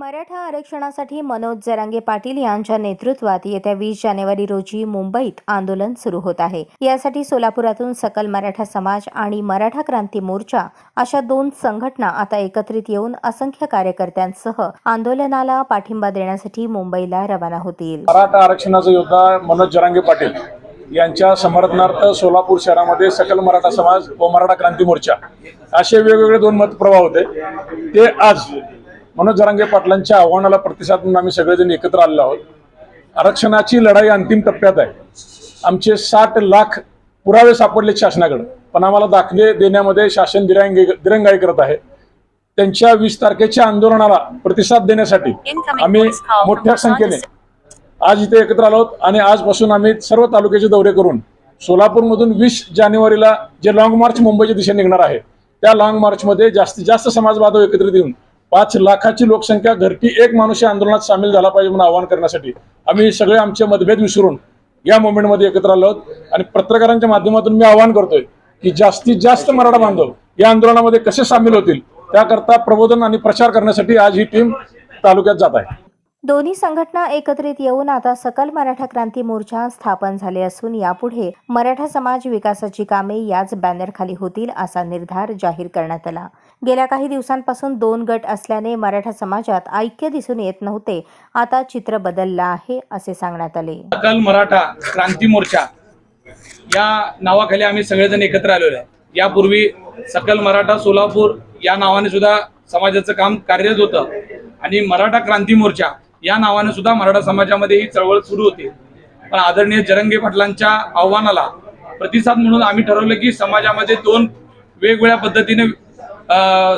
मराठा आरक्षणासाठी मनोज जरांगे पाटील यांच्या नेतृत्वात येत्या वीस जानेवारी रोजी मुंबईत आंदोलन सुरू होत आहे. यासाठी सोलापुरातून सकल मराठा समाज आणि मराठा क्रांती मोर्चा अशा दोन संघटना आता एकत्रित येऊन असंख्य कार्यकर्त्यांसह आंदोलनाला पाठिंबा देण्यासाठी मुंबईला रवाना होतील. मराठा आरक्षणाचा योद्धा मनोज जरांगे पाटील यांच्या समर्थनार्थ सोलापूर शहरामध्ये सकल मराठा समाज व मराठा क्रांती मोर्चा असे वेगवेगळे दोन मत प्रवाह होते. ते आज मनोज जरांगे पाटलांच्या आव्हानाला प्रतिसाद म्हणून आम्ही सगळेजण एकत्र आलेलो आहोत. आरक्षणाची लढाई अंतिम टप्प्यात आहे. आमचे साठ लाख पुरावे सापडले शासनाकडे. पण आम्हाला दाखले देण्यामध्ये शासन दिरंगे दिरंगाई करत आहे. त्यांच्या वीस तारखेच्या आंदोलनाला प्रतिसाद देण्यासाठी आम्ही मोठ्या संख्येने आज इथे एकत्र आलो आहोत आणि आजपासून आम्ही सर्व तालुक्याचे दौरे करून सोलापूरमधून वीस जानेवारीला जे लॉंग मार्च मुंबईच्या दिशेने निघणार आहे त्या लॉंग मार्चमध्ये जास्तीत जास्त समाज बांधव एकत्रित येऊन पाच लाखाची लोकसंख्या घरटी एक माणूस या आंदोलनात सामील झाला पाहिजे म्हणून आवाहन करण्यासाठी. आम्ही सगळे आमचे मतभेद विसरून या मुवमेंटमध्ये एकत्र आलो आहोत. आणि पत्रकारांच्या माध्यमातून मी आवाहन करतोय की जास्तीत जास्त मराठा बांधव या आंदोलनामध्ये कसे सामील होतील त्याकरता प्रबोधन आणि प्रचार करण्यासाठी आज ही टीम तालुक्यात जात आहे. दोन्ही संघटना एकत्रित येऊन आता सकल मराठा क्रांती मोर्चा स्थापन झाले असून यापुढे मराठा समाज विकासाची कामे याच बॅनरखाली होतील असा निर्धार जाहीर करण्यात आला. गेल्या काही दिवसांपासून दोन गट असल्याने मराठा समाजात ऐक्य दिसून येत नव्हते. आता चित्र बदललं आहे असे सांगण्यात आले. सकल मराठा क्रांती मोर्चा या नावाखाली आम्ही सगळेजण एकत्र आलेलो आहे. यापूर्वी सकल मराठा सोलापूर या नावाने सुद्धा समाजाचं काम कार्यरत होतं. आणि मराठा क्रांती मोर्चा या नावाने सुद्धा मराठा समाजामध्ये ही चळवळ सुरू होती. पण आदरणीय जरंगे पाटलांच्या आव्हानाला प्रतिसाद म्हणून आम्ही ठरवलं की समाजामध्ये दोन वेगवेगळ्या पद्धतीने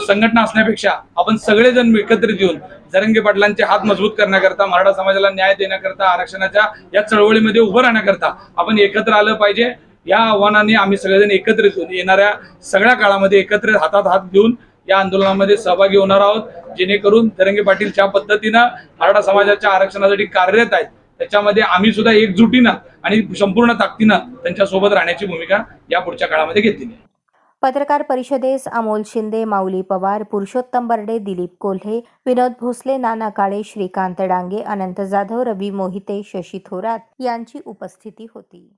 संघटना असण्यापेक्षा आपण सगळेजण एकत्रित येऊन जरंगे पाटलांचे हात मजबूत करण्याकरता मराठा समाजाला न्याय देण्याकरता आरक्षणाच्या या चळवळीमध्ये उभं राहण्याकरता आपण एकत्र आलं पाहिजे. या आव्हानाने आम्ही सगळेजण एकत्रित येऊन येणाऱ्या सगळ्या काळामध्ये एकत्रित हातात हात घेऊन या आंदोलनामध्ये सहभागी होणार आहोत जेणेकरून तरंगे पाटील ज्या पद्धतीनं मराठा समाजाच्या आरक्षणासाठी कार्यरत आहेत त्याच्यामध्ये आम्ही सुद्धा एकजुटीनं आणि संपूर्ण ताकदीनं त्यांच्यासोबत राहण्याची भूमिका या पुढच्या काळामध्ये घेतली आहे. पत्रकार परिषदेस अमोल शिंदे माऊली पवार पुरुषोत्तम बर्डे दिलीप कोल्हे विनोद भोसले नाना काळे श्रीकांत डांगे अनंत जाधव रवी मोहिते शशी थोरात यांची उपस्थिती होती.